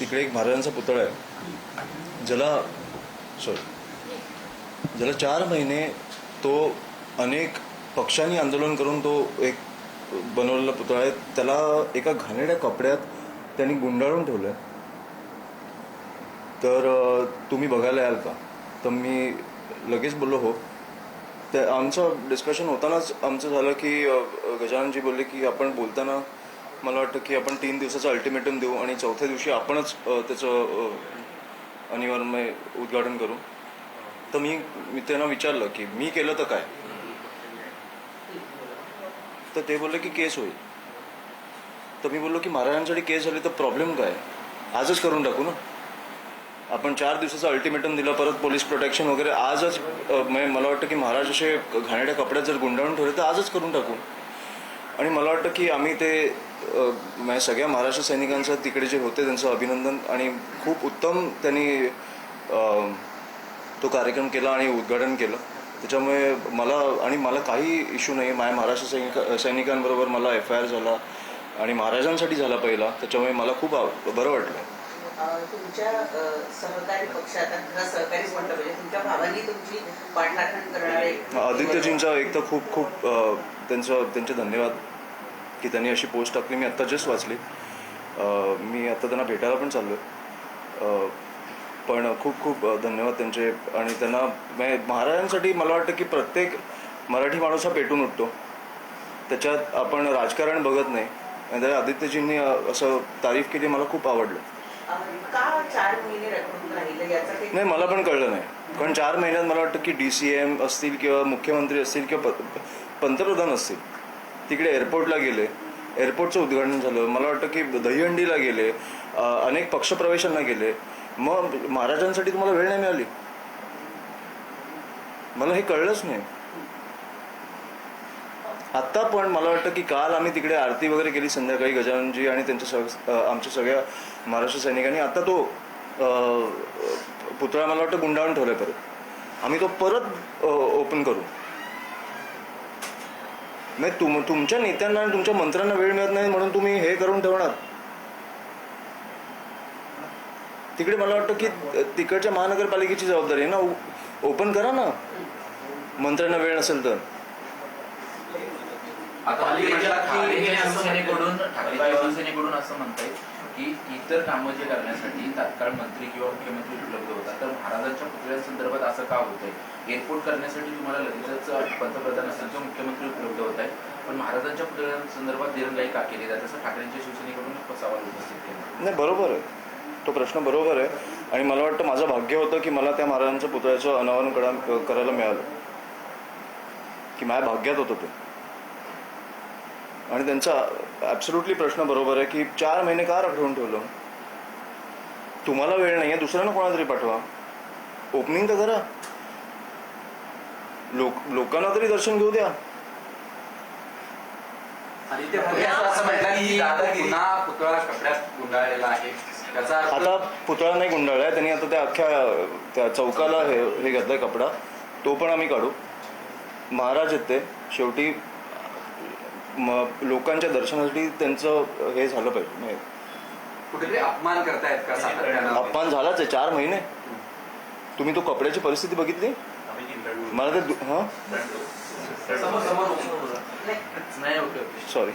तिकडे एक महाराजांचा पुतळा आहे. ज्याला सॉरी ज्याला चार महिने तो अनेक पक्षांनी आंदोलन करून तो एक बनवलेला पुतळा आहे. त्याला एका घाणेरड्या कपड्यात त्यांनी गुंडाळून ठेवलं आहे तर तुम्ही बघायला याल का? तर मी लगेच बोललो हो. त्या आमचं डिस्कशन होतानाच आमचं झालं की गजाननजी बोलले की आपण बोलताना मला वाटतं की आपण तीन दिवसाचं अल्टिमेटम देऊ आणि चौथ्या दिवशी आपणच त्याचं अनिवार्य उद्घाटन करू. तर मी मी त्यांना विचारलं की मी केलं तर काय? तर ते बोलले की केस होईल. तर मी बोललो की महाराजांसाठी केस झाली तर प्रॉब्लेम काय? आजच करून टाकू ना. आपण चार दिवसाचं अल्टिमेटम दिलं परत पोलीस प्रोटेक्शन वगैरे आजच म्हणजे मला वाटतं की महाराज असे घाणेरड्या कपड्यात जर गुंडाळून ठेवले तर आजच करून टाकू. आणि मला वाटतं की आम्ही ते म्हणजे सगळ्या महाराष्ट्र सैनिकांचं तिकडे जे होते त्यांचं अभिनंदन आणि खूप उत्तम त्यांनी तो कार्यक्रम केला आणि उद्घाटन केलं. त्याच्यामुळे मला आणि मला काही इश्यू नाही माझ्या महाराष्ट्र सैनिक सैनिकांबरोबर मला एफ आय आर झाला आणि महाराजांसाठी झाला पहिला. त्याच्यामुळे मला खूप आव- बरं वाटलं. अ, तुमच्या अ, सहकारी पक्षात आता सहकारीच म्हटलं तुमच्या भावांनी तुमची पाठलाखण करणारे आदित्यजींचा एक तर खूप खूप त्यांचं त्यांचे धन्यवाद. की त्यांनी अशी पोस्ट टाकली मी आत्ता जस्ट वाचली. मी आता त्यांना भेटायला पण चाललो आहे पण खूप खूप धन्यवाद त्यांचे. आणि त्यांना म्हणजे महाराजांसाठी मला वाटतं की प्रत्येक मराठी माणूस हा पेटून उठतो. त्याच्यात आपण राजकारण बघत नाही. आणि त्या आदित्यजींनी असं तारीफ केली मला खूप आवडलं. नाही मला पण कळलं नाही. कारण चार महिन्यात मला वाटतं की डी सी एम असतील किंवा मुख्यमंत्री असतील किंवा पंतप्रधान असतील. तिकडे एअरपोर्टला गेले. एअरपोर्टचं उद्घाटन झालं. मला वाटतं की दहीहंडीला गेले. अनेक पक्षप्रवेशांना गेले. मग महाराजांसाठी तुम्हाला वेळ नाही मिळाली. मला हे कळलंच नाही. आत्ता पण मला वाटतं की काल आम्ही तिकडे आरती वगैरे केली संध्याकाळी गजाननजी आणि त्यांच्या सग आमच्या सगळ्या महाराष्ट्र सैनिकांनी. आता तो पुतळा मला वाटतं गुंडाळून ठेवलाय परत. आम्ही तो परत ओपन करू. नाही तुम तुमच्या नेत्यांना आणि तुमच्या मंत्र्यांना वेळ मिळत नाही म्हणून तुम्ही हे करून ठेवणार. तिकडे मला वाटतं की तिकडच्या महानगरपालिकेची जबाबदारी आहे ना ओपन करा ना. मंत्र्यांना वेळ नसेल तर. आता शिवसेनेकडून ठाकरे शिवसेनेकडून असं म्हणताय की इतर कामं जे करण्यासाठी तात्काळ मंत्री किंवा मुख्यमंत्री उपलब्ध होतात. तर महाराजांच्या पुतळ्यांसंदर्भात असं का होतंय? एअरपोर्ट करण्यासाठी तुम्हाला लगेचच पंतप्रधान असेल किंवा मुख्यमंत्री उपलब्ध होत आहे पण महाराजांच्या पुतळ्यांसंदर्भात दिरंगाई का केली जाते? असं ठाकरेंच्या शिवसेनेकडून सवाल उपस्थित केला. नाही बरोबर आहे. तो प्रश्न बरोबर आहे. आणि मला वाटतं माझं भाग्य होतं की मला त्या महाराजांच्या पुतळ्याचं अनावरण करा करायला मिळालं. की माझ्या भाग्यात होतं ते. आणि त्यांचा ॲब्सोल्युटली प्रश्न बरोबर आहे की चार महिने का रखडवून ठेवलं? तुम्हाला वेळ नाही आहे दुसऱ्यांना कोणाला तरी पाठवा. ओपनिंग तर करा. लोक लोकांना तरी दर्शन घेऊ द्या. आहे. आता पुतळा नाही गुंडाळलाय त्यांनी आता त्या अख्ख्या त्या चौकाला हे हे घातलाय कपडा. तो पण आम्ही काढू. महाराज आहेत ते. शेवटी म लोकांच्या दर्शनासाठी त्यांचं हे झालं पाहिजे म्हणजे कुठेतरी अपमान करतायत का सातत्यानं? अपमान झालाच आहे चार महिने. तुम्ही तो कपड्याची परिस्थिती बघितली? मला ते दु- हां? समोर समोर. नाही सॉरी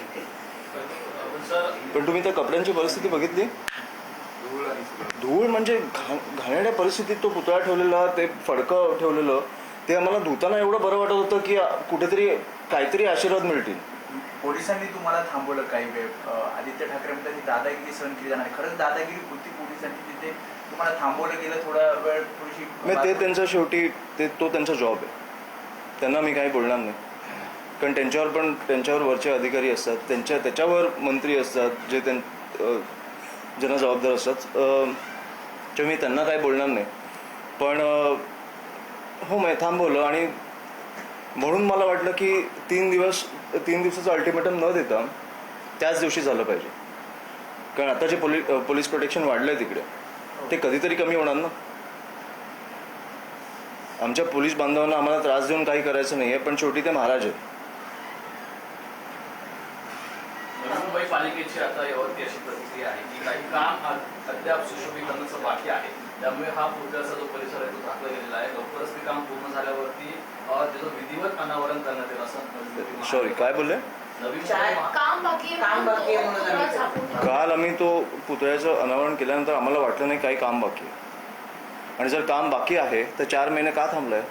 पण तुम्ही त्या कपड्यांची परिस्थिती बघितली? धूळ आणि सगळं. धूळ म्हणजे घा घाणेरड्या परिस्थितीत तो पुतळा ठेवलेला ते फडकं ठेवलेलं ते आम्हाला धुताना एवढं बरं वाटत होतं की कुठेतरी काहीतरी आशीर्वाद मिळतील. पोलिसांनी तुम्हाला थांबवलं काही वेळ. आदित्य ठाकरे म्हणतात की दादागिरी सहन केली जाणार. खरंच दादागिरी होती पोलिसांची तिथे तुम्हाला थांबवलं गेलं थोडा वेळ थोडीशी ते त्यांचं शेवटी ते तो त्यांचा जॉब आहे. त्यांना मी काही बोलणार नाही. कारण त्यांच्यावर पण त्यांच्यावर वरचे अधिकारी असतात. त्यांच्या त्याच्यावर मंत्री असतात जे त्यां ज्यांना जबाबदार असतात. तेव्हा मी त्यांना काही बोलणार नाही. पण हो मी थांबवलं आणि म्हणून मला वाटलं की तीन दिवस तीन दिवसाचं अल्टिमेटम न देता त्याच दिवशी झालं पाहिजे. कारण आता जे पोलीस पोलीस प्रोटेक्शन वाढलं आहे तिकडे ते कधीतरी कमी होणार ना? आमच्या पोलीस बांधवांना आम्हाला त्रास देऊन काही करायचं नाही आहे पण शेवटी ते महाराज आहेत. मुंबई पालिकेची आता यावरती अशी प्रतिक्रिया आहे की काही काम अद्याप सुशोभीकरणाचं बाकी आहे. त्यामुळे हा पुढचा जो परिसर आहे तो झाकला गेलेला आहे. लवकरच ते काम पूर्ण झाल्यावर त्याचं विधिवत अनावरण करण्यात येईल असं सॉरी काय बोलले? काम बाकी. काल आम्ही तो पुतळ्याचं अनावरण केल्यानंतर आम्हाला वाटलं नाही काही काम बाकी आहे. आणि जर काम बाकी आहे तर चार महिने का थांबलाय?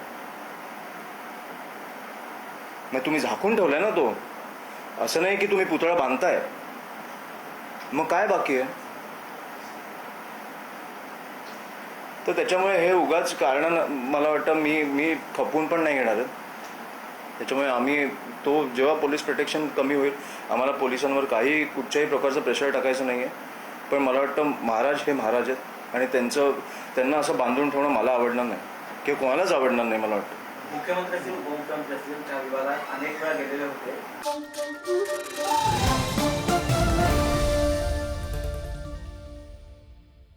मग तुम्ही झाकून ठेवलाय ना तो. असं नाही की तुम्ही पुतळा बांधताय. मग काय बाकी आहे? तर त्याच्यामुळे हे उगाच कारण मला वाटतं मी मी खपवून पण नाही घेणार. त्याच्यामुळे आम्ही तो जेव्हा पोलीस प्रोटेक्शन कमी होईल आम्हाला पोलिसांवर काही कुठच्याही प्रकारचं प्रेशर टाकायचं नाही आहे पण मला वाटतं महाराज हे महाराज आहेत आणि त्यांचं त्यांना असं बांधून ठेवणं मला आवडणार नाही. किंवा कोणालाच आवडणार नाही मला वाटतं. मुख्यमंत्री अनेक वेळा गेलेले होते.